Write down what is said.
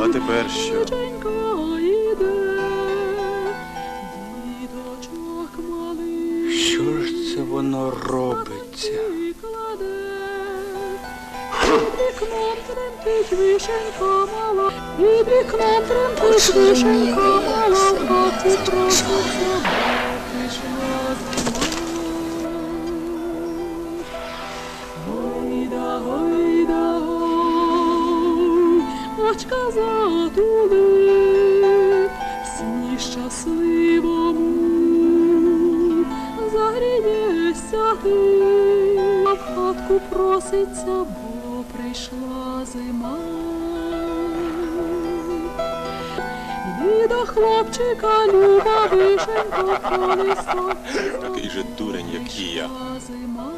А тепер що? Що ж це воно робиться? І вікном тремтить вишенька мала, під вікном тремтить вишенька мала, в хату проситься, Очка затули, сні щасливому, загрієшся ти, а в хатку проситься, бо прийшла зима. До хлопчика люба вишенька Такий же дурень, як і я. зима.